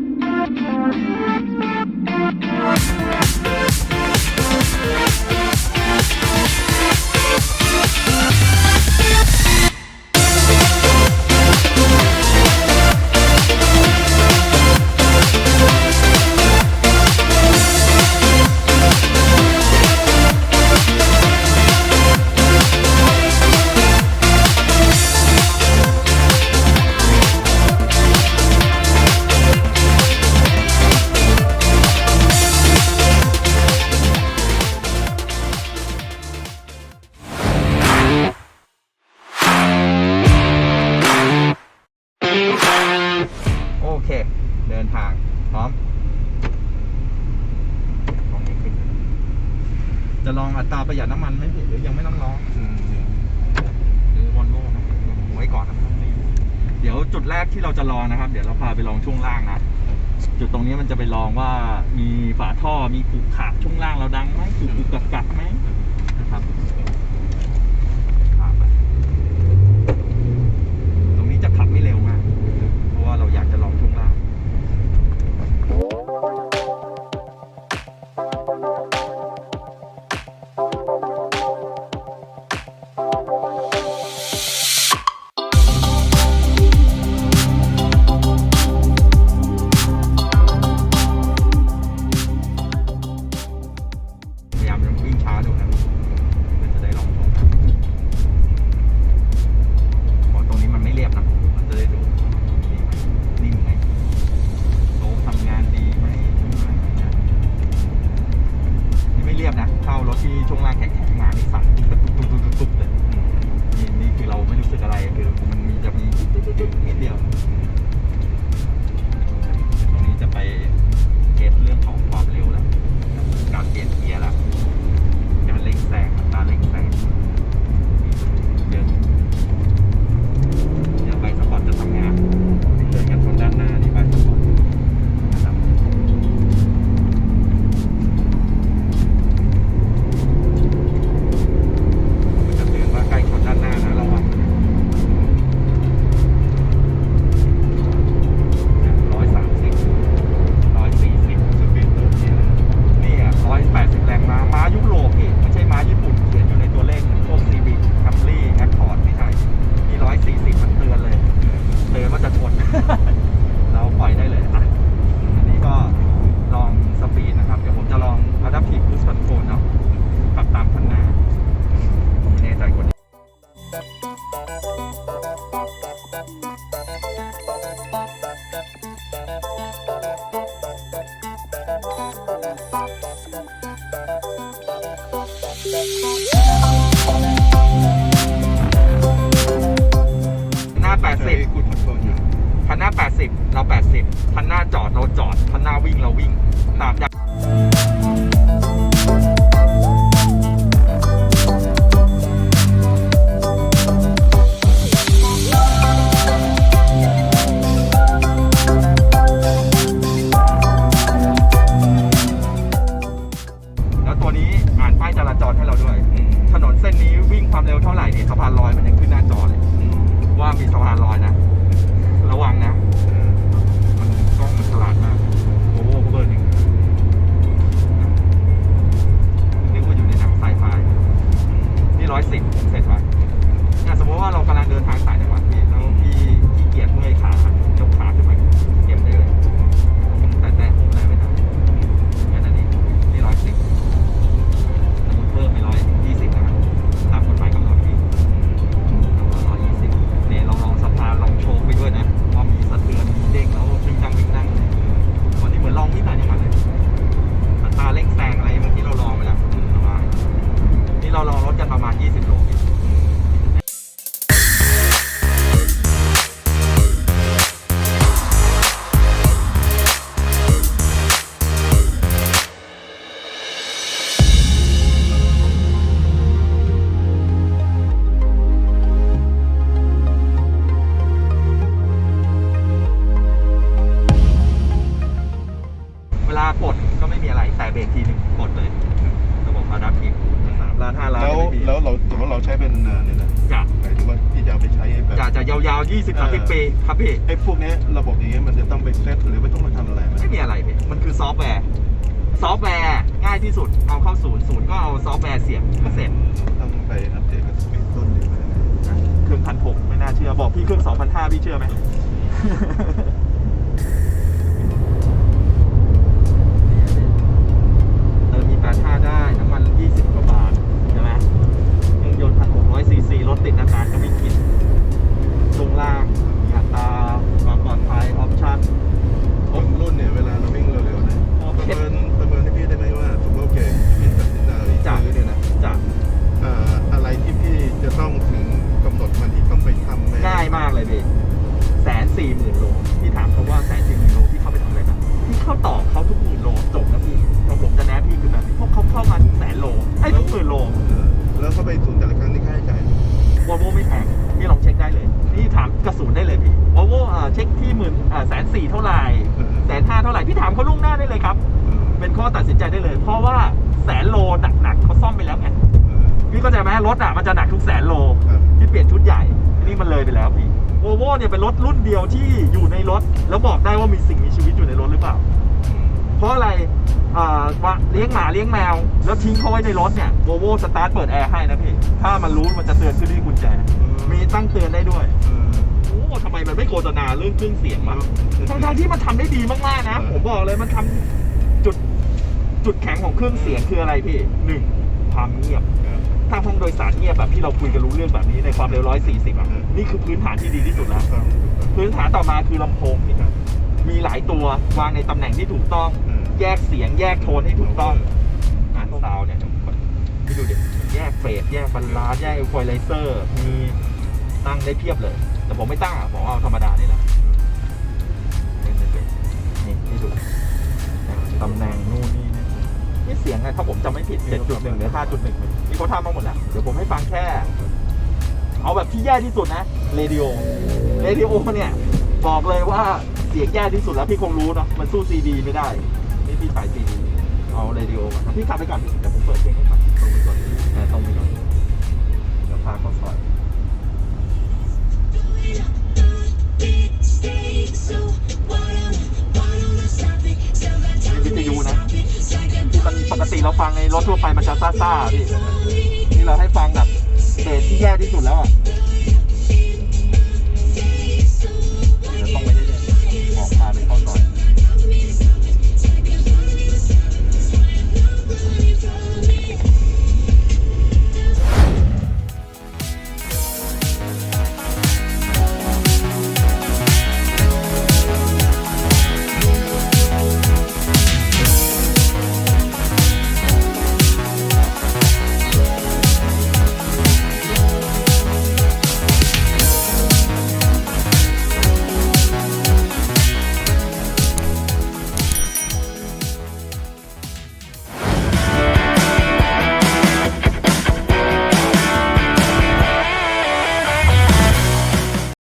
We'll จะลองอัตราประหยัดน้ำมันไหมพี่หรือยังไม่ต้องลองหรือวอลโว่นะไว้ก่อนนะครับเดี๋ยวจุดแรกที่เราจะลองนะครับ เดี๋ยวเราพาไปลองช่วงล่างนะจุดตรงนี้มันจะไปลองว่ามีฝาท่อมีกุกขาดช่วงล่างเราดังไหมกุกกุกกักกักไหมนะครับ นะเข้ารถที่ช่วงล่างแข็งๆมานี่สั่นตุ๊บตุ๊บตุ๊บตุ๊บตุ๊บเลยนี่นี่คือเราไม่รู้สึกอะไรคือมันมีจะมีนิดเดียว 80 เรา 80ท่านหน้าจอดเราจอดท่านหน้าวิ่งเราวิ่งตามากดก็ไม่มีอะไรแต่เบรกทีหนึงกดเลยระบบอะดัพทีฟร้านห้าร้านแล้วแล้วเราแต่ว่าเราใช้เป็นเอ่อเนี่ยนะจะหมายถึงว่าที่จะเไปใช้แบบจะจะยาวๆ 20 30 ปี ครับพี่ ไอ้พวกนี้ระบบอย่างเงี้ยมันจะต้องไปเซตหรือไม่ต้องมาทำอะไรไม่มีอะไรพี่มันคือซอฟต์แวร์ ซอฟต์แวร์ง่ายที่สุด เอาเข้าศูนย์ศูนย์ก็เอาซอฟต์แวร์เสียบก็เสร็จต้องไปอัปเดตกับสปีดต้นดีกวนะเครื่องพันหกไม่น่าเชื่อ บอกพี่เครื่องสองพันห้าพี่เชื่อไหม สนสี่เท่าไหร่แสนห้าเท่าไหร่พี่ถามเขาล่วงหน้าได้เลยครับเออเป็นข้อตัดสินใจได้เลย เพราะว่าแสนโลหนักๆเขาซ่อมไปแล้วไงเออพี่ก็ใจไหมรถอะมันจะหนักทุกแสนโลครับที่เปลี่ยนชุดใหญ่นี่มันเลยไปแล้วพี่วอลโวเนี่ยเป็นรถรุ่นเดียวที่อยู่ในรถ แล้วบอกได้ว่ามีสิ่งมีชีวิตอยู่ในรถหรือเปล่า เพราะอะไรอ่าว่าเลี้ยงหมาเลี้ยงแมว แล้วทิ้งเขาไว้ในรถเนี่ยโวโวสตาร์ทเปิดแอร์ให้นะพี่ ถ้ามันรู้มันจะเตือนขึ้นที่กุญแจ มีตั้งเตือนได้ด้วยเออ โอ้ทำไมมันไม่โฆษณาเรื่องเครื่องเสียงวะเออทั้งๆที่มันทำได้ดีมากๆนะเออผมบอกเลยมันทำจุดจุดแข็งของเครื่องเสียงคืออะไรพี่หนึ่งความเงียบครับถ้าห้องโดยสารเงียบแบบที่เราคุยกันรู้เรื่องแบบนี้ในความเร็ว140อะเออนี่คือพื้นฐานที่ดีที่สุดแล้วครับพื้นฐานต่อมาคือลำโพงพี่ครับมีหลายตัววางในตำแหน่งที่ถูกต้องเออแยกเสียงแยกโทนให้ถูกต้องอ่านซาวด์เนี่ยพี่ดูดิแยกเฟสแยกบัลลาแยกเอควอไลเซอร์มีตั้งได้เพียบเลย แต่ผมไม่ตั้งอะผมเอาธรรมดานี่แหละนี่นี่นี่ดูตำแหน่งนู่นนี่นี่นี่เสียงไงถ้าผมจำไม่ผิด7.1หรือ5.1นี่เขาทำมาหมดแล้วเดี๋ยวผมให้ฟังแค่ เอาแบบที่แย่ที่สุดนะเรดิโอเรดิโอเนี่ยบอกเลยว่าเสียงแย่ที่สุดแล้วพี่คงรู้เนาะมันสู้ซีดีไม่ได้นี่พี่ใส่ซีดีเอาเรดิโอมาพี่ขับไปก่อนพี่เดี๋ยวผมเปิดเพลงให้ ทั่วไปมันจะซ่าๆพี่นี่เราให้ฟังแบบเบสที่แย่ที่สุดแล้วอะ